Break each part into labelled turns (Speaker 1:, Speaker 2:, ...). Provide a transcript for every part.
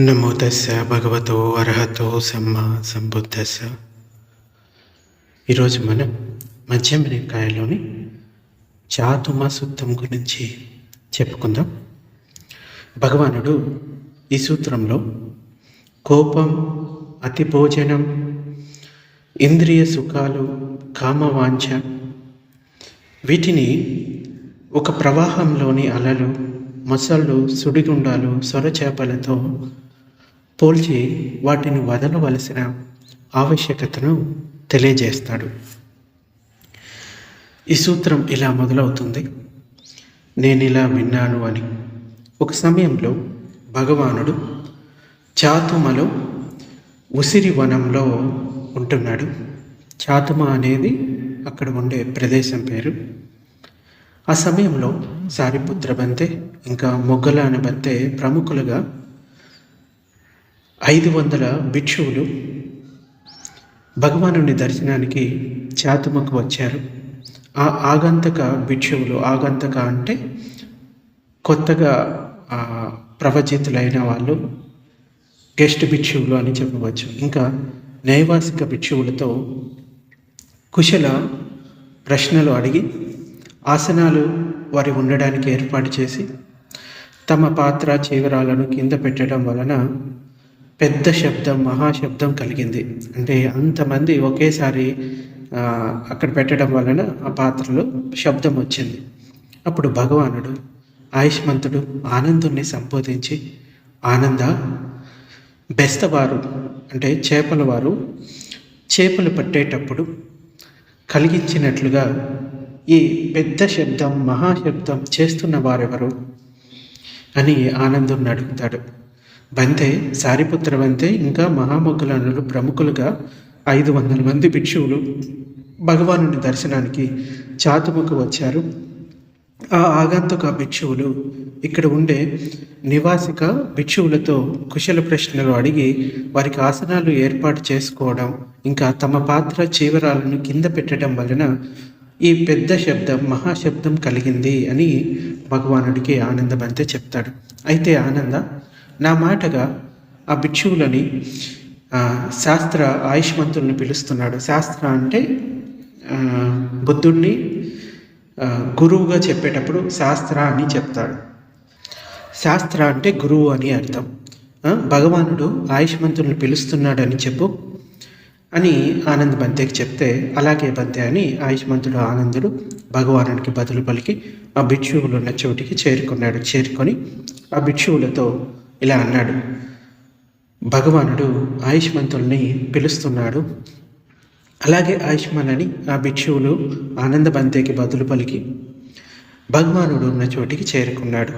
Speaker 1: నమో తస్స భగవతో అర్హతో సమ్మ సంబుద్ధస్స ఈరోజు మనం మధ్యమనికాయలోని చాతుమ సూత్రం గురించి చెప్పుకుందాం. భగవానుడు ఈ సూత్రంలో కోపం అతి భోజనం ఇంద్రియ సుఖాలు కామవాంఛ వీటిని ఒక ప్రవాహంలోని అలలు మొసళ్ళు సుడిగుండాలు సొరచేపలతో పోల్చి వాటిని వదలవలసిన ఆవశ్యకతను తెలియజేస్తాడు. ఈ సూత్రం ఇలా మొదలవుతుంది. నేను ఇలా విన్నాను అని. ఒక సమయంలో భగవానుడు చాతుమలో ఉసిరి వనంలో ఉంటున్నాడు. చాతుమ అనేది అక్కడ ఉండే ప్రదేశం పేరు. ఆ సమయంలో సారిపుత్ర బంతే ఇంకా మొగ్గలాన బంతే ప్రముఖులుగా ఐదు వందల భిక్షువులు భగవానుని దర్శనానికి చాతుమకు వచ్చారు. ఆ ఆగంతక భిక్షువులు ఆగంతక అంటే కొత్తగా ప్రవచితులైన వాళ్ళు గెస్ట్ భిక్షువులు అని చెప్పవచ్చు. ఇంకా నైవాసిక భిక్షువులతో కుశల ప్రశ్నలు అడిగి ఆసనాలు వారి ఉండడానికి ఏర్పాటు చేసి తమ పాత్ర చీవరాలను కింద పెట్టడం వలన పెద్ద శబ్దం మహాశబ్దం కలిగింది. అంటే అంతమంది ఒకేసారి అక్కడ పెట్టడం వలన ఆ పాత్రలో శబ్దం వచ్చింది. అప్పుడు భగవానుడు ఆయుష్మంతుడు ఆనందుణ్ణి సంబోధించి ఆనంద బెస్తవారు అంటే చేపల వారు చేపలు పట్టేటప్పుడు కలిగించినట్లుగా ఈ పెద్ద శబ్దం మహాశబ్దం చేస్తున్న వారెవరు? అని ఆనందుని అడుగుతాడు. బంతే సారిపుత్ర బంతే ఇంకా మహామొగ్గులనులు ప్రముఖులుగా ఐదు వందల మంది భిక్షువులు భగవానుని దర్శనానికి చాతుముకు వచ్చారు. ఆ ఆగంతుక భిక్షువులు ఇక్కడ ఉండే నివాసిక భిక్షువులతో కుశల ప్రశ్నలు అడిగి వారికి ఆసనాలు ఏర్పాటు చేసుకోవడం ఇంకా తమ పాత్ర చీవరాలను కింద పెట్టడం వలన ఈ పెద్ద శబ్దం మహాశబ్దం కలిగింది అని భగవానుడికి ఆనందమంతే చెప్తాడు. అయితే ఆనంద నా మాటగా ఆ భిక్షువులని శాస్త్ర ఆయుష్మంతుల్ని పిలుస్తున్నాడు. శాస్త్ర అంటే బుద్ధుణ్ణి బుద్ధుడిని గురువుగా చెప్పేటప్పుడు శాస్త్ర అని చెప్తాడు. శాస్త్ర అంటే గురువు అని అర్థం. భగవానుడు ఆయుష్మంతుల్ని పిలుస్తున్నాడని చెప్పు. అని ఆనంద్ బంతేకి చెప్తే అలాగే బంతే అని ఆయుష్మంతుడు ఆనందుడు భగవానుడికి బదులు పలికి ఆ భిక్షువులు ఉన్న చోటికి చేరుకున్నాడు. చేరుకొని ఆ భిక్షువులతో ఇలా అన్నాడు. భగవానుడు ఆయుష్మంతుల్ని పిలుస్తున్నాడు. అలాగే ఆయుష్మాన్ అని ఆ భిక్షువులు ఆనంద బంతేకి బదులు పలికి భగవానుడు ఉన్న చోటికి చేరుకున్నాడు.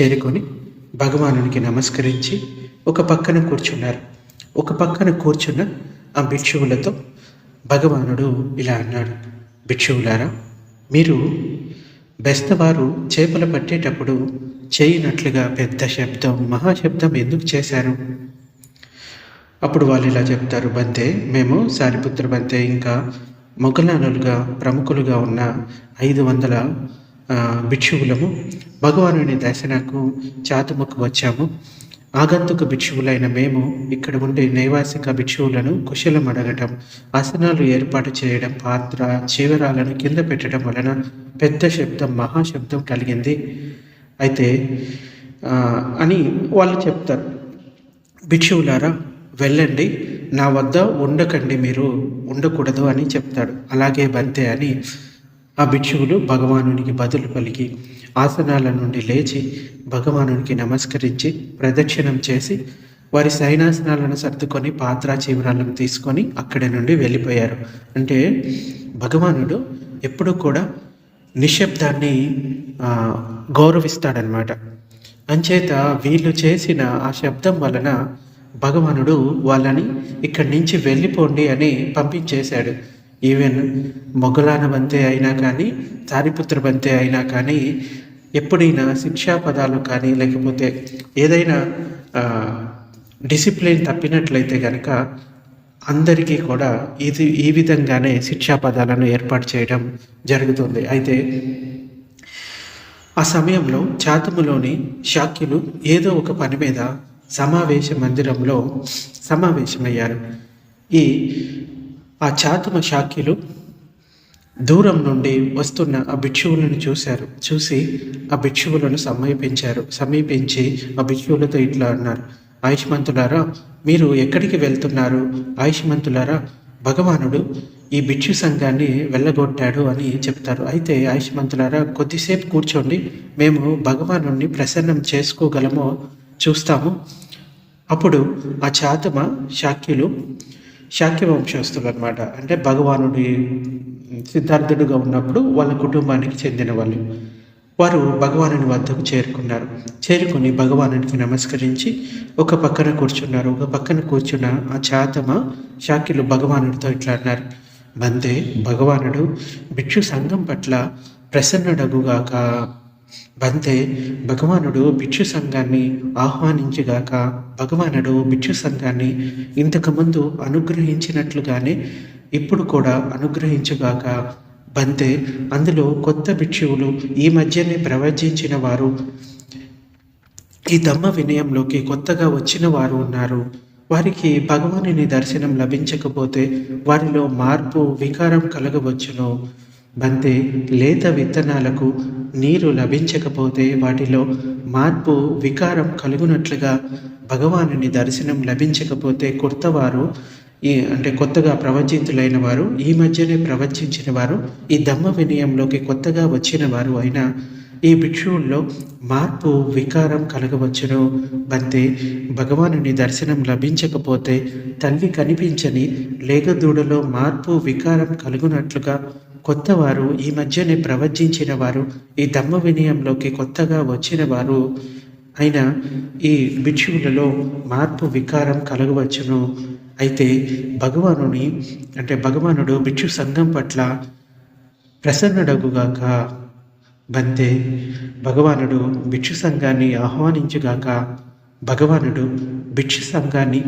Speaker 1: చేరుకొని భగవానునికి నమస్కరించి ఒక పక్కన కూర్చున్నారు. ఒక పక్కన కూర్చున్న ఆ భిక్షువులతో భగవానుడు ఇలా అన్నాడు భిక్షువులారా మీరు బెస్తవారు చేపలు పట్టేటప్పుడు చేయనట్లుగా పెద్ద శబ్దం మహాశబ్దం ఎందుకు చేశారు? అప్పుడు వాళ్ళు ఇలా చెప్తారు బంతే మేము సారిపుత్ర బంతే ఇంకా మొఘలానులుగా ప్రముఖులుగా ఉన్న ఐదు వందల భిక్షువులము భగవానుని దర్శనకు చాతుముకు వచ్చాము. ఆగంతుక భిక్షువులైన మేము ఇక్కడ ఉండే నైవాసిక భిక్షువులను కుశలం అడగటం ఆసనాలు ఏర్పాటు చేయడం పాత్ర చీవరాలను కింద పెట్టడం వలన పెద్ద శబ్దం మహాశబ్దం కలిగింది. అయితే అని వాళ్ళు చెప్తారు. భిక్షువులారా వెళ్ళండి. నా వద్ద ఉండకండి మీరు ఉండకూడదు అని చెప్తాడు. అలాగే బంతే అని ఆ భిక్షువులు భగవానునికి బదులు పలికి ఆసనాల నుండి లేచి భగవానునికి నమస్కరించి ప్రదక్షిణం చేసి వారి సైనాసనాలను సర్దుకొని పాత్ర చీవరాలను తీసుకొని అక్కడి నుండి వెళ్ళిపోయారు. అంటే భగవానుడు ఎప్పుడూ కూడా నిశ్శబ్దాన్ని గౌరవిస్తాడనమాట అంచేత వీళ్ళు చేసిన ఆ శబ్దం వలన భగవానుడు వాళ్ళని ఇక్కడి నుంచి వెళ్ళిపోండి అని పంపించేశాడు. ఈవెన్ మొఘలాన బంతే అయినా కానీ తారిపుత్ర బంతే అయినా కానీ ఎప్పుడైనా శిక్షా పదాలు కానీ లేకపోతే ఏదైనా డిసిప్లిన్ తప్పినట్లయితే కనుక అందరికీ కూడా ఇది ఈ విధంగానే శిక్షా పదాలను ఏర్పాటు చేయడం జరుగుతుంది. అయితే ఆ సమయంలో చాతములోని శాక్యులు ఏదో ఒక పని మీద సమావేశ మందిరంలో సమావేశమయ్యారు. ఈ ఆ చాతుమ శాఖ్యులు దూరం నుండి వస్తున్న ఆ భిక్షువులను చూశారు. చూసి ఆ భిక్షువులను సమీపించారు. సమీపించి ఆ భిక్షువులతో ఇట్లా అన్నారు ఆయుష్మంతులారా మీరు ఎక్కడికి వెళ్తున్నారు? ఆయుష్మంతులారా భగవానుడు ఈ భిక్షు సంఘాన్ని వెళ్ళగొట్టాడు అని చెప్తారు. అయితే ఆయుష్మంతులారా కొద్దిసేపు కూర్చోండి. మేము భగవాను ప్రసన్నం చేసుకోగలమో చూస్తాము. అప్పుడు ఆ చాతమ శాక్యులు శాక్య వంశస్థులు అనమాట అంటే భగవానుడి సిద్ధార్థుడుగా ఉన్నప్పుడు వాళ్ళ కుటుంబానికి చెందిన వాళ్ళు వారు భగవానుని వద్దకు చేరుకున్నారు. చేరుకొని భగవానునికి నమస్కరించి ఒక పక్కన కూర్చున్నారు. ఒక పక్కన కూర్చున్న ఆ చాతమ శాక్యులు భగవానుడితో ఇట్లా అన్నారు. బందే భగవానుడు భిక్షు సంఘం పట్ల ప్రసన్నుడగుగాక. బంతే భగవానుడు భిక్షు సంఘాన్ని ఆహ్వానించగాక భగవానుడు భిక్షు సంఘాన్ని ఇంతకుముందు అనుగ్రహించినట్లుగానే ఇప్పుడు కూడా అనుగ్రహించుగాక. బంతే అందులో కొత్త భిక్షువులు ఈ మధ్యనే ప్రవచించిన వారు ఈ దమ్మ వినయంలోకి కొత్తగా వచ్చిన వారు ఉన్నారు. వారికి భగవానుని దర్శనం లభించకపోతే వారిలో మార్పు వికారం కలగవచ్చును. బంతే లేత విత్తనాలకు నీరు లభించకపోతే వాటిలో మార్పు వికారం కలుగునట్లుగా భగవానుని దర్శనం లభించకపోతే కొత్తవారు ఈ అంటే కొత్తగా ప్రవచింతులైన వారు ఈ మధ్యనే ప్రవచించిన వారు ఈ దమ్మ వినయంలోకి కొత్తగా వచ్చిన వారు అయినా ఈ భిక్షువుల్లో మార్పు వికారం కలగవచ్చును. బంతే భగవానుని దర్శనం లభించకపోతే తల్లి కనిపించని లేగదూడలో మార్పు వికారం కలుగునట్లుగా కొత్తవారు ఈ మధ్యనే ప్రవచించిన వారు ఈ ధమ్మ వినయంలోకి కొత్తగా వచ్చిన వారు అయినా ఈ భిక్షువులలో మార్పు వికారం కలగవచ్చును. అయితే భగవానుని అంటే భగవానుడు భిక్షు సంఘం పట్ల ప్రసన్నుడగుగాక బంతే భగవానుడు భిక్షు సంఘాన్ని ఆహ్వానించుగాక భగవానుడు భిక్షు సంఘాన్ని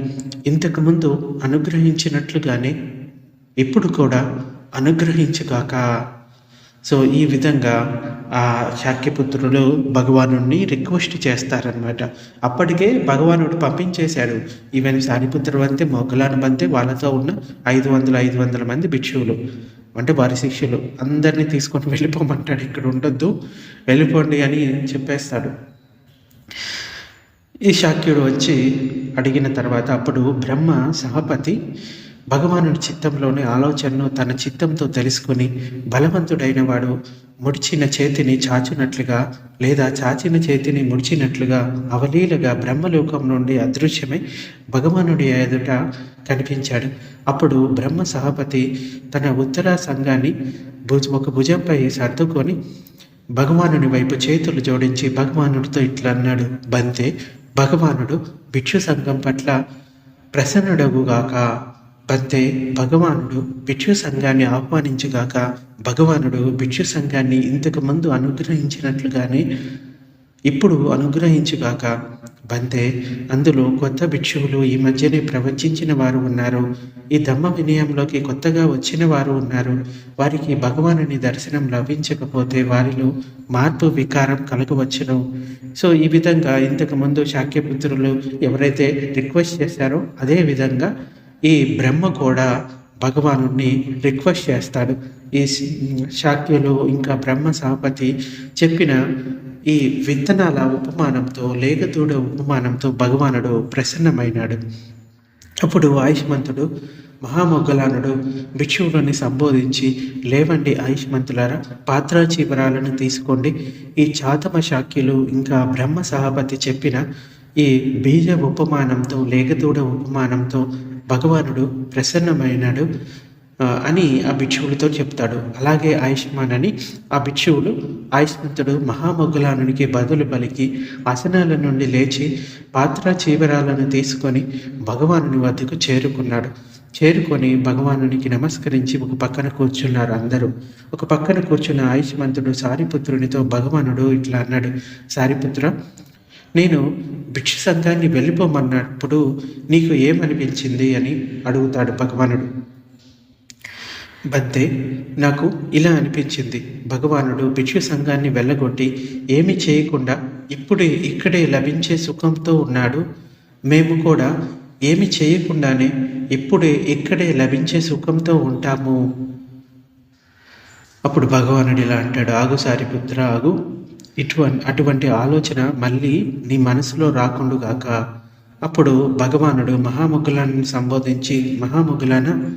Speaker 1: ఇంతకుముందు అనుగ్రహించినట్లుగానే ఇప్పుడు కూడా అనుగ్రహించుగాక. సో ఈ విధంగా ఆ శాక్యపుత్రులు భగవాను రిక్వెస్ట్ చేస్తారనమాట అప్పటికే భగవానుడు పంపించేశాడు. ఈవెన్ సారిపుత్ర వంతే మొగ్గలాను బంతే వాళ్ళతో ఉన్న ఐదు వందల ఐదు వందల మంది భిక్షువులు అంటే వారి శిష్యులు అందరినీ తీసుకొని వెళ్ళిపోమంటాడు. ఇక్కడ ఉండొద్దు వెళ్ళిపోండి అని చెప్పేస్తాడు. ఈ శాక్యుడు వచ్చి అడిగిన తర్వాత అప్పుడు బ్రహ్మ సహపతి భగవానుడి చిత్తంలోని ఆలోచనను తన చిత్తంతో తెలుసుకుని బలవంతుడైన వాడు ముడిచిన చేతిని చాచినట్లుగా లేదా చాచిన చేతిని ముడిచినట్లుగా అవలీలగా బ్రహ్మలోకం నుండి అదృశ్యమై భగవానుడి ఎదుట కనిపించాడు. అప్పుడు బ్రహ్మ సహపతి తన ఉత్తర సంఘాన్ని భుజ ఒక భుజంపై సర్దుకొని భగవానుని వైపు చేతులు జోడించి భగవానుడితో ఇట్లా అన్నాడు. బంతే భగవానుడు భిక్షు సంఘం పట్ల ప్రసన్నుడగుగాక. అంతే భగవానుడు భిక్షు సంఘాన్ని ఆహ్వానించగాక భగవానుడు భిక్షు సంఘాన్ని ఇంతకు ముందు అనుగ్రహించినట్లుగానే ఇప్పుడు అనుగ్రహించుగాక. బంతే అందులో కొత్త భిక్షువులు ఈ మధ్యనే ప్రవచించిన వారు ఉన్నారు. ఈ ధమ్మ వినయంలోకి కొత్తగా వచ్చిన వారు ఉన్నారు. వారికి భగవానుని దర్శనం లభించకపోతే వారిలో మార్పు వికారం కలగవచ్చును. సో ఈ విధంగా ఇంతకుముందు శాక్యపుత్రులు ఎవరైతే రిక్వెస్ట్ చేశారో అదే విధంగా ఈ బ్రహ్మ కూడా భగవాను రిక్వెస్ట్ చేస్తాడు. ఈ శాక్యులు ఇంకా బ్రహ్మ సహపతి చెప్పిన ఈ విత్తనాల ఉపమానంతో లేగదూడ ఉపమానంతో భగవానుడు ప్రసన్నమైనాడు. అప్పుడు ఆయుష్మంతుడు మహామొగ్గలానుడు భిక్షువులని సంబోధించి లేవండి ఆయుష్మంతులారా పాత్ర చీవరాలను తీసుకోండి. ఈ చాతమ శాక్యులు ఇంకా బ్రహ్మ సహపతి చెప్పిన ఈ బీజ ఉపమానంతో లేగదూడ ఉపమానంతో భగవానుడు ప్రసన్నమైనాడు అని ఆ భిక్షువులతో చెప్తాడు. అలాగే ఆయుష్మాన్ అని ఆ భిక్షువులు ఆయుష్మంతుడు మహామొగ్గులానునికి బదులు పలికి ఆసనాల నుండి లేచి పాత్ర చీవరాలను తీసుకొని భగవానుని వద్దకు చేరుకున్నాడు. చేరుకొని భగవానునికి నమస్కరించి ఒక పక్కన కూర్చున్నారు అందరూ. ఒక పక్కన కూర్చున్న ఆయుష్మంతుడు సారిపుత్రునితో భగవానుడు ఇట్లా అన్నాడు సారిపుత్ర నేను భిక్ష సంఘాన్ని వెళ్ళిపోమన్నప్పుడు నీకు ఏమనిపించింది అని అడుగుతాడు భగవానుడు. బంతే నాకు ఇలా అనిపించింది. భగవానుడు భిక్షు సంఘాన్ని వెళ్ళగొట్టి ఏమి చేయకుండా ఇప్పుడే ఇక్కడే లభించే సుఖంతో ఉన్నాడు. మేము కూడా ఏమి చేయకుండానే ఇప్పుడే ఇక్కడే లభించే సుఖంతో ఉంటాము. అప్పుడు భగవానుడు ఇలా అంటాడు. ఆగు సారిపుత్ర ఆగు. ఇటువంటి అటువంటి ఆలోచన మళ్ళీ నీ మనసులో రాకుండుగాక అప్పుడు భగవానుడు మహాముగ్గులాన్ని సంబోధించి మహాముగ్గులాన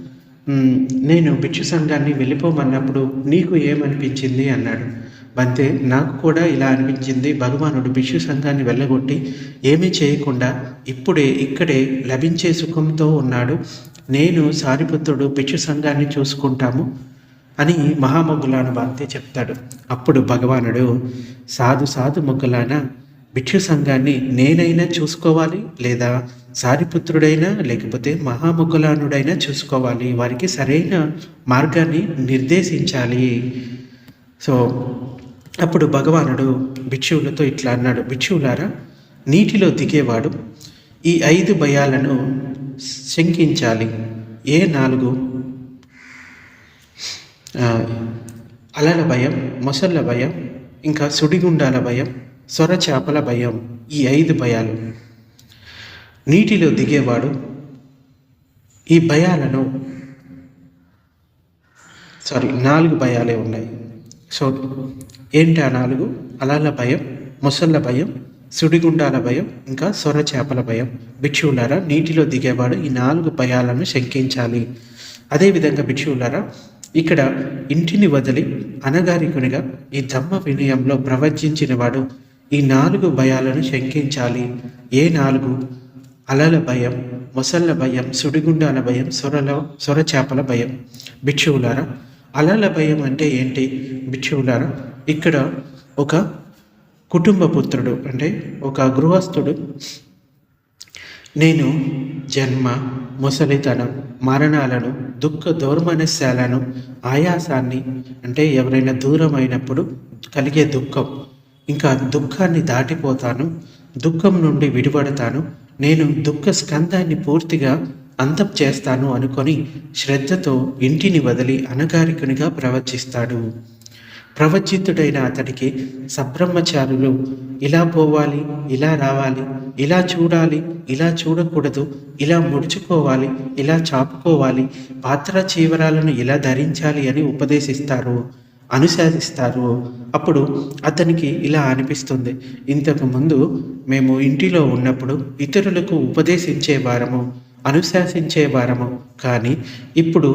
Speaker 1: నేను భిక్షు సంఘాన్ని వెళ్ళిపోమన్నప్పుడు నీకు ఏమనిపించింది? అన్నాడు. అంతే నాకు కూడా ఇలా అనిపించింది. భగవానుడు భిక్షు సంఘాన్ని వెళ్ళగొట్టి ఏమీ చేయకుండా ఇప్పుడే ఇక్కడే లభించే సుఖంతో ఉన్నాడు. నేను సారిపుత్రుడు భిక్షు సంఘాన్ని చూసుకుంటాము. అని మహామొగ్గులాన బాంతే చెప్తాడు. అప్పుడు భగవానుడు సాధు సాధు మొగ్గులాన భిక్షు సంఘాన్ని నేనైనా చూసుకోవాలి లేదా సారిపుత్రుడైనా లేకపోతే మహామొగ్గులానుడైనా చూసుకోవాలి? వారికి సరైన మార్గాన్ని నిర్దేశించాలి. సో అప్పుడు భగవానుడు భిక్షువులతో ఇట్లా అన్నాడు భిక్షువులారా నీటిలో దిగేవాడు ఈ ఐదు భయాలను శంకించాలి. ఏ నాలుగు? అలల భయం మొసళ్ళ భయం ఇంకా సుడిగుండాల భయం సొర చేపల భయం ఈ ఐదు భయాలు. నీటిలో దిగేవాడు ఈ భయాలను సారీ నాలుగు భయాలే ఉన్నాయి. సో ఏంటి ఆ నాలుగు? అలల భయం మొసళ్ళ భయం సుడిగుండాల భయం ఇంకా సొర చేపల భయం. భిక్షువులారా నీటిలో దిగేవాడు ఈ నాలుగు భయాలను శంకించాలి. అదేవిధంగా భిక్షువులారా ఇక్కడ ఇంటిని వదిలి అనగారికునిగా ఈ ధమ్మ వినయంలో ప్రవచించిన వాడు ఈ నాలుగు భయాలను శంకించాలి. ఏ నాలుగు? అలల భయం మొసళ్ళ భయం సుడిగుండాల భయం సొరల సొరచేపల భయం. భిక్షువులారా అలల భయం అంటే ఏంటి? భిక్షువులారా ఇక్కడ ఒక కుటుంబ పుత్రుడు అంటే ఒక గృహస్థుడు. నేను జన్మ ముసలితనం మరణాలను దుఃఖ దౌర్మనస్యాలను ఆయాసాన్ని అంటే ఎవరైనా దూరం అయినప్పుడు కలిగే దుఃఖం. ఇంకా దుఃఖాన్ని దాటిపోతాను దుఃఖం నుండి విడిపడతాను నేను దుఃఖ స్కందాన్ని పూర్తిగా అంతం చేస్తాను అనుకొని శ్రద్ధతో ఇంటిని వదిలి అనగారికునిగా ప్రవచిస్తాడు ప్రవచితుడైన అతడికి సబ్రహ్మచారులు ఇలా పోవాలి ఇలా రావాలి ఇలా చూడాలి ఇలా చూడకూడదు ఇలా ముడుచుకోవాలి ఇలా చాపుకోవాలి పాత్ర చీవరాలను ఇలా ధరించాలి అని ఉపదేశిస్తారు అనుశాసిస్తారు అప్పుడు అతనికి ఇలా అనిపిస్తుంది ఇంతకు ముందు మేము ఇంటిలో ఉన్నప్పుడు ఇతరులకు ఉపదేశించే వారము అనుశాసించే వారము కానీ ఇప్పుడు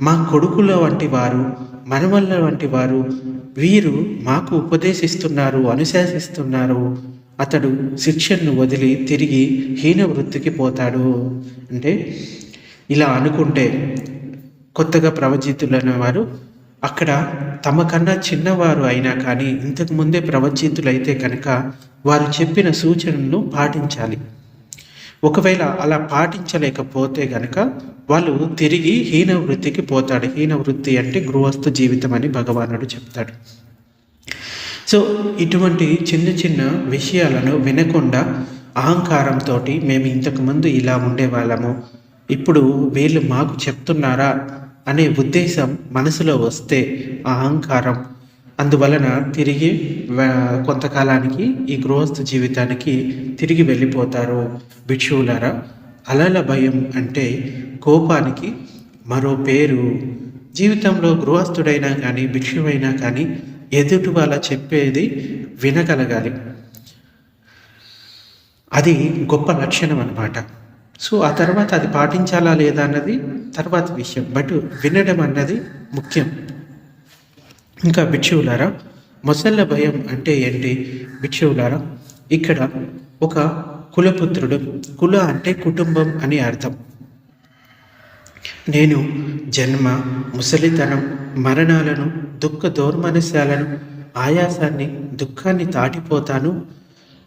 Speaker 1: మా కొడుకుల వంటి వారు మనవళ్ళ వంటి వారు వీరు మాకు ఉపదేశిస్తున్నారు అనుశాసిస్తున్నారు. అతడు శిక్షను వదిలి తిరిగి హీన వృత్తికి పోతాడు. అంటే ఇలా అనుకుంటే కొత్తగా ప్రవచితులైన వారు అక్కడ తమ కన్నా చిన్నవారు అయినా కానీ ఇంతకు ముందే ప్రవచితులైతే కనుక వారు చెప్పిన సూచనలను పాటించాలి. ఒకవేళ అలా పాటించలేకపోతే గనక వాళ్ళు తిరిగి హీన వృత్తికి పోతాడు. హీన వృత్తి అంటే గృహస్థ జీవితం అని భగవానుడు చెప్తాడు. సో ఇటువంటి చిన్న చిన్న విషయాలను వినకుండా అహంకారంతో మేము ఇంతకుముందు ఇలా ఉండేవాళ్ళము. ఇప్పుడు వీళ్ళు మాకు చెప్తున్నారా అనే ఉద్దేశం మనసులో వస్తే ఆ అహంకారం అందువలన తిరిగి కొంతకాలానికి ఈ గృహస్థ జీవితానికి తిరిగి వెళ్ళిపోతారు భిక్షువులారా. అలల భయం అంటే కోపానికి మరో పేరు. జీవితంలో గృహస్థుడైనా కానీ భిక్షువైనా కానీ ఎదుటి వాళ్ళ చెప్పేది వినగలగాలి. అది గొప్ప లక్షణం అనమాట సో ఆ తర్వాత అది పాటించాలా లేదా అన్నది తర్వాత విషయం. బట్ వినడం అన్నది ముఖ్యం. ఇంకా భిక్షువులారా మొసళ్ళ భయం అంటే ఏంటి? భిక్షువులారా ఇక్కడ ఒక కులపుత్రుడు కుల అంటే కుటుంబం అని అర్థం. నేను జన్మ ముసలితనం మరణాలను దుఃఖ దౌర్మనస్యాలను ఆయాసాన్ని దుఃఖాన్ని దాటిపోతాను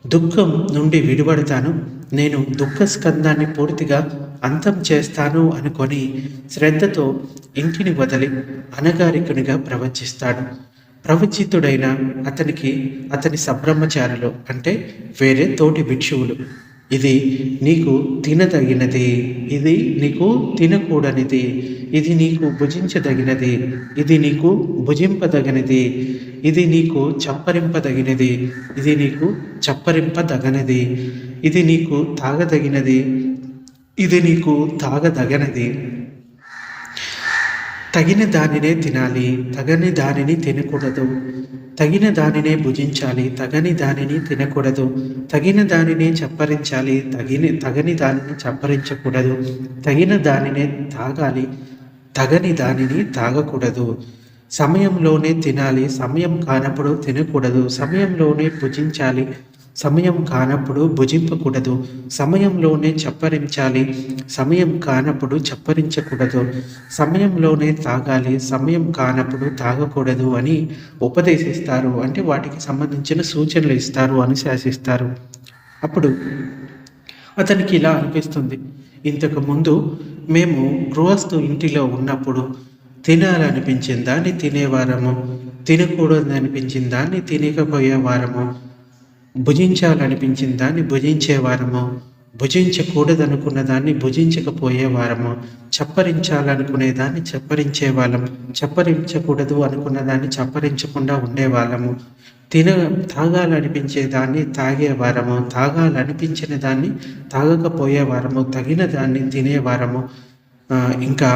Speaker 1: దుఃఖం నుండి విడిపడతాను నేను దుఃఖ స్కందాన్ని పూర్తిగా అంతం చేస్తాను అనుకొని శ్రద్ధతో ఇంటిని వదిలి అనగారికునిగా ప్రవచిస్తాడు ప్రవచితుడైన అతనికి అతని సబ్రహ్మచారులు అంటే వేరే తోటి భిక్షువులు. ఇది నీకు తినదగినది. ఇది నీకు తినకూడనిది. ఇది నీకు భుజించదగినది. ఇది నీకు భుజింపదగినది. ఇది నీకు చప్పరింపదగినది. ఇది నీకు చప్పరింపదగనది. ఇది నీకు తాగదగినది. ఇది నీకు తాగదగనది. తగిన దానినే తినాలి తగని దానిని తినకూడదు. తగిన దానినే భుజించాలి తగని దానిని తినకూడదు. తగిన దానినే చప్పరించాలి తగిన తగని దానిని చప్పరించకూడదు. తగిన దానినే తాగాలి తగని దానిని తాగకూడదు. సమయంలోనే తినాలి సమయం కానప్పుడు తినకూడదు సమయంలోనే భుజించాలి సమయం కానప్పుడు భుజింపకూడదు సమయంలోనే చప్పరించాలి సమయం కానప్పుడు చప్పరించకూడదు సమయంలోనే తాగాలి సమయం కానప్పుడు తాగకూడదు అని ఉపదేశిస్తారు. అంటే వాటికి సంబంధించిన సూచనలు ఇస్తారు అనుశాసిస్తారు అప్పుడు అతనికి ఇలా అనిపిస్తుంది. ఇంతకు ముందు మేము గృహస్థు ఇంటిలో ఉన్నప్పుడు తినాలనిపించిన దాన్ని తినేవారము తినకూడదు అనిపించిన దాన్ని తినకపోయేవారము భుజించాలనిపించిన దాన్ని భుజించేవారము భుజించకూడదనుకున్న దాన్ని భుజించకపోయేవారము చప్పరించాలనుకునే దాన్ని చప్పరించే వాళ్ళము చప్పరించకూడదు అనుకున్న దాన్ని చప్పరించకుండా ఉండేవాళ్ళము తిన తాగాలనిపించే దాన్ని తాగేవారము తాగాలనిపించిన దాన్ని తాగకపోయేవారము తగిన దాన్ని తినేవారము ఇంకా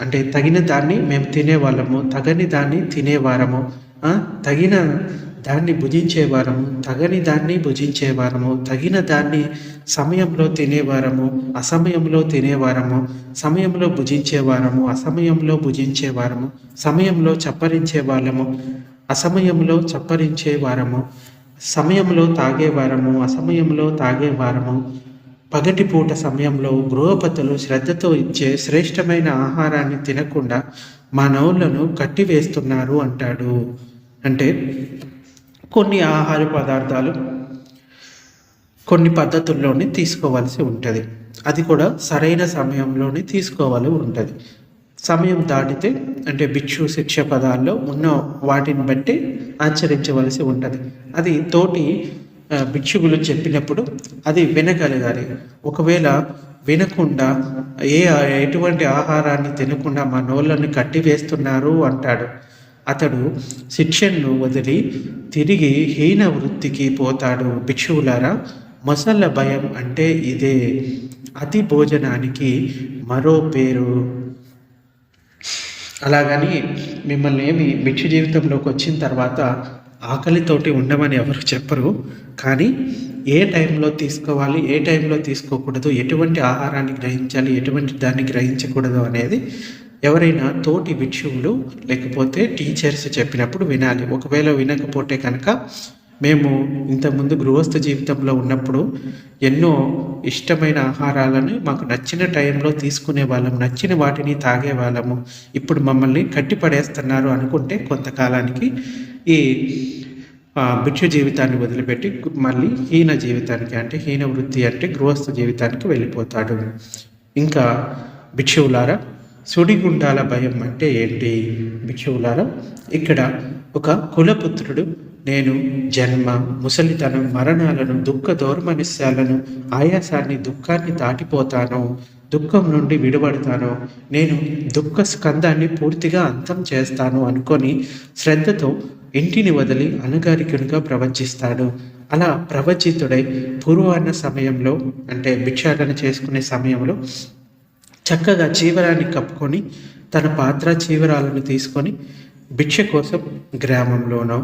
Speaker 1: అంటే తగిన దాన్ని మేము తినేవాళ్ళము తగని దాన్ని తినేవారము తగిన దాన్ని భుజించేవారము తగని దాన్ని భుజించేవారము తగిన దాన్ని సమయంలో తినేవారము అసమయంలో తినేవారము సమయంలో భుజించేవారము అసమయంలో భుజించేవారము సమయంలో చప్పరించే వాళ్ళము అసమయంలో చప్పరించేవారము సమయంలో తాగేవారము అసమయంలో తాగేవారము పగటిపూట సమయంలో గృహపతులు శ్రద్ధతో ఇచ్చే శ్రేష్టమైన ఆహారాన్ని తినకుండా మా నవ్వులను కట్టివేస్తున్నారు అంటాడు. అంటే కొన్ని ఆహార పదార్థాలు కొన్ని పద్ధతుల్లోనే తీసుకోవాల్సి ఉంటుంది. అది కూడా సరైన సమయంలోనే తీసుకోవాలి ఉంటుంది. సమయం దాటితే అంటే భిక్షు శిక్ష పదాల్లో ఉన్న వాటిని బట్టి ఆచరించవలసి ఉంటుంది. అది తోటి భిక్షువులు చెప్పినప్పుడు అది వినగలగాలి. ఒకవేళ వినకుండా ఏ ఎటువంటి ఆహారాన్ని తినకుండా మా నోళ్ళని కట్టివేస్తున్నారు అంటాడు. అతడు శిక్షను వదిలి తిరిగి హీన వృత్తికి పోతాడు. భిక్షువులారా మొసళ్ళ భయం అంటే ఇదే. అతి భోజనానికి మరో పేరు. అలాగని మిమ్మల్ని ఏమి భిక్షు జీవితంలోకి వచ్చిన తర్వాత ఆకలితోటి ఉండమని ఎవరు చెప్పరు. కానీ ఏ టైంలో తీసుకోవాలి ఏ టైంలో తీసుకోకూడదు ఎటువంటి ఆహారాన్ని గ్రహించాలి ఎటువంటి దాన్ని గ్రహించకూడదు అనేది ఎవరైనా తోటి భిక్షువులు లేకపోతే టీచర్స్ చెప్పినప్పుడు వినాలి. ఒకవేళ వినకపోతే కనుక మేము ఇంతకుముందు గృహస్థ జీవితంలో ఉన్నప్పుడు ఎన్నో ఇష్టమైన ఆహారాలను మాకు నచ్చిన టైంలో తీసుకునే వాళ్ళం నచ్చిన వాటిని తాగే వాళ్ళము. ఇప్పుడు మమ్మల్ని కట్టిపడేస్తున్నారు అనుకుంటే కొంతకాలానికి ఈ భిక్ష జీవితాన్ని వదిలిపెట్టి మళ్ళీ హీన జీవితానికి అంటే హీన వృత్తి అంటే గృహస్థ జీవితానికి వెళ్ళిపోతాడు. ఇంకా భిక్షువులారా సుడిగుండాల భయం అంటే ఏంటి? భిక్షువులారా ఇక్కడ ఒక కులపుత్రుడు నేను జన్మ ముసలితనం మరణాలను దుఃఖ దౌర్మనిస్యాలను ఆయాసాన్ని దుఃఖాన్ని దాటిపోతాను దుఃఖం నుండి విడబడతాను నేను దుఃఖ స్కందాన్ని పూర్తిగా అంతం చేస్తాను అనుకొని శ్రద్ధతో ఇంటిని వదిలి అనుగారికునిగా ప్రవచిస్తాడు. అలా ప్రవచితుడై పూర్వాన్న సమయంలో అంటే భిక్షాటన చేసుకునే సమయంలో చక్కగా చీవరాన్ని కప్పుకొని తన పాత్ర చీవరాలను తీసుకొని భిక్ష కోసం గ్రామంలోనో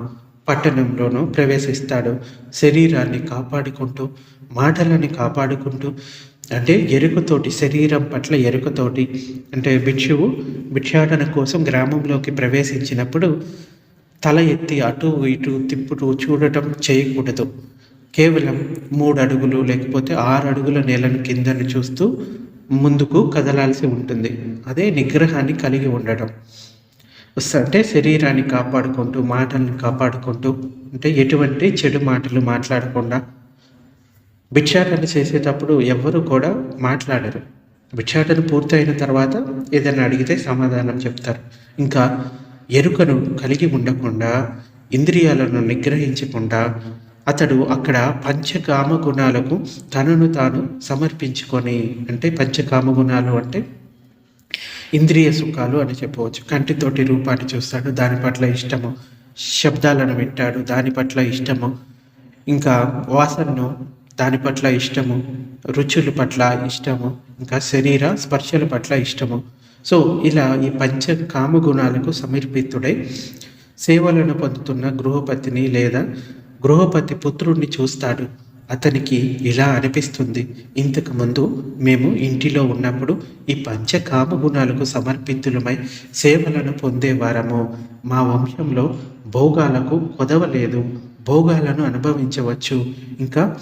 Speaker 1: పట్టణంలోనూ ప్రవేశిస్తాడు. శరీరాన్ని కాపాడుకుంటూ మాటలని కాపాడుకుంటూ అంటే ఎరుకతోటి శరీరం పట్ల ఎరుకతోటి అంటే భిక్షువు భిక్షాటన కోసం గ్రామంలోకి ప్రవేశించినప్పుడు తల ఎత్తి అటు ఇటు తిప్పుతూ చూడటం చేయకూడదు. కేవలం మూడు అడుగులు లేకపోతే ఆరు అడుగుల నేలను కిందని చూస్తూ ముందుకు కదలాల్సి ఉంటుంది. అదే నిగ్రహాన్ని కలిగి ఉండటం. అంటే శరీరాన్ని కాపాడుకుంటూ మాటలను కాపాడుకుంటూ అంటే ఎటువంటి చెడు మాటలు మాట్లాడకుండా భిక్షాటన చేసేటప్పుడు ఎవ్వరూ కూడా మాట్లాడరు. భిక్షాటన పూర్తయిన తర్వాత ఏదైనా అడిగితే సమాధానం చెప్తారు. ఇంకా ఎరుకను కలిగి ఉండకుండా ఇంద్రియాలను నిగ్రహించకుండా అతడు అక్కడ పంచకామ గుణాలకు తనను తాను సమర్పించుకొని అంటే పంచకామ గుణాలు అంటే ఇంద్రియ సుఖాలు అని చెప్పవచ్చు. కంటితోటి రూపాన్ని చూస్తాడు దాని పట్ల ఇష్టము. శబ్దాలను వింటాడు దాని పట్ల ఇష్టము. ఇంకా వాసనను దాని పట్ల ఇష్టము. రుచుల పట్ల ఇష్టము. ఇంకా శరీర స్పర్శల పట్ల ఇష్టము. సో ఇలా ఈ పంచ కామగుణాలకు సమర్పితుడై సేవలను పొందుతున్న గృహపతిని లేదా గృహపతి పుత్రుణ్ణి చూస్తాడు. అతనికి ఇలా అనిపిస్తుంది. ఇంతకుముందు మేము ఇంటిలో ఉన్నప్పుడు ఈ పంచకామ గుణాలకు సమర్పితులమై సేవలను పొందేవారము. మా వంశంలో భోగాలకు కొదవలేదు. భోగాలను అనుభవించవచ్చు. ఇంకా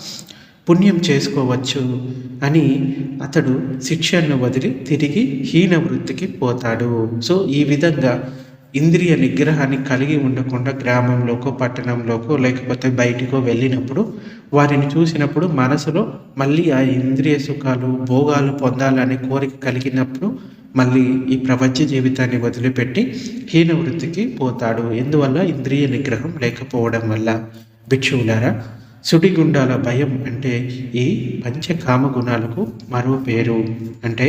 Speaker 1: పుణ్యం చేసుకోవచ్చు అని అతడు శిక్షను వదిలి తిరిగి హీన వృత్తికి పోతాడు. సో ఈ విధంగా ఇంద్రియ నిగ్రహాన్ని కలిగి ఉండకుండా గ్రామంలోకో పట్టణంలోకో లేకపోతే బయటికో వెళ్ళినప్పుడు వారిని చూసినప్పుడు మనసులో మళ్ళీ ఆ ఇంద్రియ సుఖాలు భోగాలు పొందాలనే కోరిక కలిగినప్పుడు మళ్ళీ ఈ ప్రపంచ జీవితాన్ని వదిలిపెట్టి హీన వృత్తికి పోతాడు. ఎందువల్ల? ఇంద్రియ నిగ్రహం లేకపోవడం వల్ల. భిక్షువులారా సుడిగుండాల భయం అంటే ఈ పంచకామ గుణాలకు మరో పేరు అంటే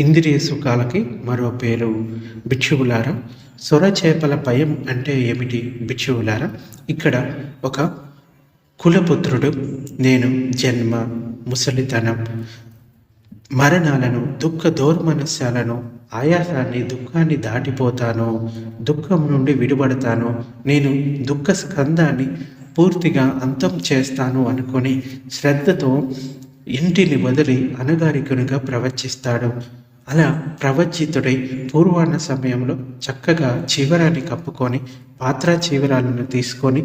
Speaker 1: ఇంద్రియ సుఖాలకి మరో పేరు. భిక్షువులారా సొర చేపల భయం అంటే ఏమిటి? భిక్షువులారా ఇక్కడ ఒక కులపుత్రుడు నేను జన్మ ముసలితనం మరణాలను దుఃఖ దౌర్మనస్యాలను ఆయాసాన్ని దుఃఖాన్ని దాటిపోతాను దుఃఖం నుండి విడిపడతాను నేను దుఃఖ స్కందాన్ని పూర్తిగా అంతం చేస్తాను అనుకొని శ్రద్ధతో ఇంటిని వదిలి అనగారికునిగా ప్రవచిస్తాడు. అలా ప్రవచితుడై పూర్వాన్న సమయంలో చక్కగా చీవరాన్ని కప్పుకొని పాత్ర చీవరాలను తీసుకొని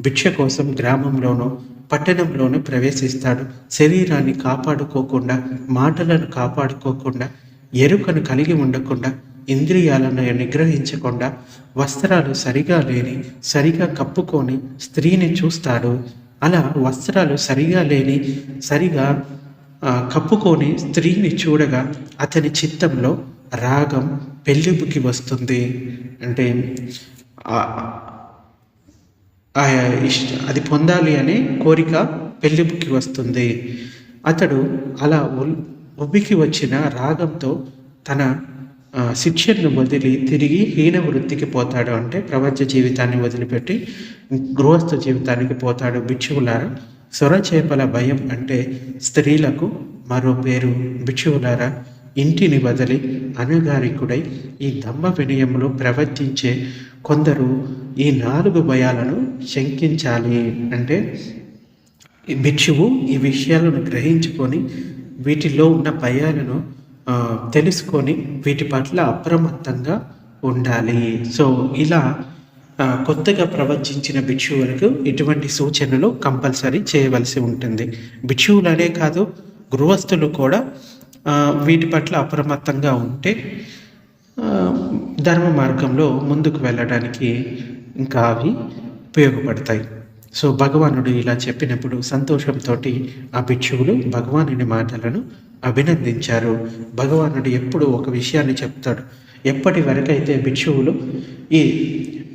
Speaker 1: భిక్ష కోసం గ్రామంలోనూ పట్టణంలోనూ ప్రవేశిస్తాడు. శరీరాన్ని కాపాడుకోకుండా మాటలను కాపాడుకోకుండా ఎరుకను కలిగి ఉండకుండా ఇంద్రియాలను నిగ్రహించకుండా వస్త్రాలు సరిగా లేని సరిగా కప్పుకొని స్త్రీని చూస్తాడు. అలా వస్త్రాలు సరిగా లేని సరిగా కప్పుకొని స్త్రీని చూడగా అతని చిత్తంలో రాగం పెళ్ళిపుకి వస్తుంది. అంటే ఇష్ట అది పొందాలి అనే కోరిక పెళ్ళిపుకి వస్తుంది. అతడు అలా ఉబ్బికి వచ్చిన రాగంతో తన శిక్షను వదిలి తిరిగి హీన వృత్తికి పోతాడు అంటే ప్రపంచ జీవితాన్ని వదిలిపెట్టి గృహస్థ జీవితానికి పోతాడు భిక్షువులారా. స్వర చేపల భయం అంటే స్త్రీలకు మరో పేరు భిక్షువులారా. ఇంటిని వదిలి అనుగారికుడై ఈ దమ్మ వినయంలో ప్రవర్తించే కొందరు ఈ నాలుగు భయాలను శంకించాలి అంటే భిక్షువు ఈ విషయాలను గ్రహించుకొని వీటిలో ఉన్న భయాలను తెలుసుకొని వీటి పట్ల అప్రమత్తంగా ఉండాలి. సో ఇలా కొత్తగా ప్రవచించిన భిక్షువులకు ఇటువంటి సూచనలు కంపల్సరీ చేయవలసి ఉంటుంది. భిక్షువులనే కాదు గృహస్థులు కూడా వీటి పట్ల అప్రమత్తంగా ఉంటే ధర్మ మార్గంలో ముందుకు వెళ్ళడానికి ఇంకా అవి ఉపయోగపడతాయి. సో భగవానుడు ఇలా చెప్పినప్పుడు సంతోషంతో ఆ భిక్షువులు భగవానుని మాటలను అభినందించారు. భగవానుడు ఎప్పుడు ఒక విషయాన్ని చెప్తాడు. ఎప్పటి వరకైతే భిక్షువులు ఈ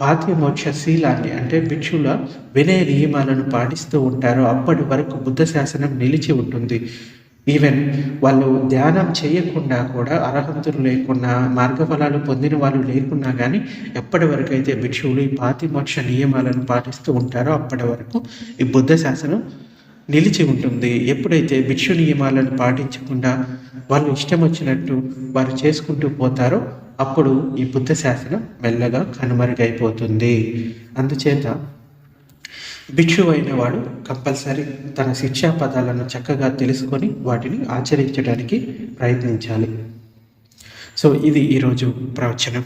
Speaker 1: పాతిమోక్ష శీలాన్ని అంటే భిక్షుల వినయ నియమాలను పాటిస్తూ ఉంటారో అప్పటి వరకు బుద్ధ శాసనం నిలిచి ఉంటుంది. ఈవెన్ వాళ్ళు ధ్యానం చేయకుండా కూడా అర్హంతులు లేకుండా మార్గఫలాలు పొందిన వాళ్ళు లేకున్నా కానీ ఎప్పటి వరకు అయితే భిక్షువులు ఈ పాతిమోక్ష నియమాలను పాటిస్తూ ఉంటారో అప్పటి వరకు ఈ బుద్ధ శాసనం నిలిచి ఉంటుంది. ఎప్పుడైతే భిక్షు నియమాలను పాటించకుండా వాళ్ళు ఇష్టం వచ్చినట్టు వారు చేసుకుంటూ పోతారో అప్పుడు ఈ బుద్ధ శాసనం మెల్లగా కనుమరుగైపోతుంది. అందుచేత భిక్షు అయిన వాడు కంపల్సరీ తన శిక్షా పదాలను చక్కగా తెలుసుకొని వాటిని ఆచరించడానికి ప్రయత్నించాలి. సో ఇది ఈరోజు ప్రవచనం.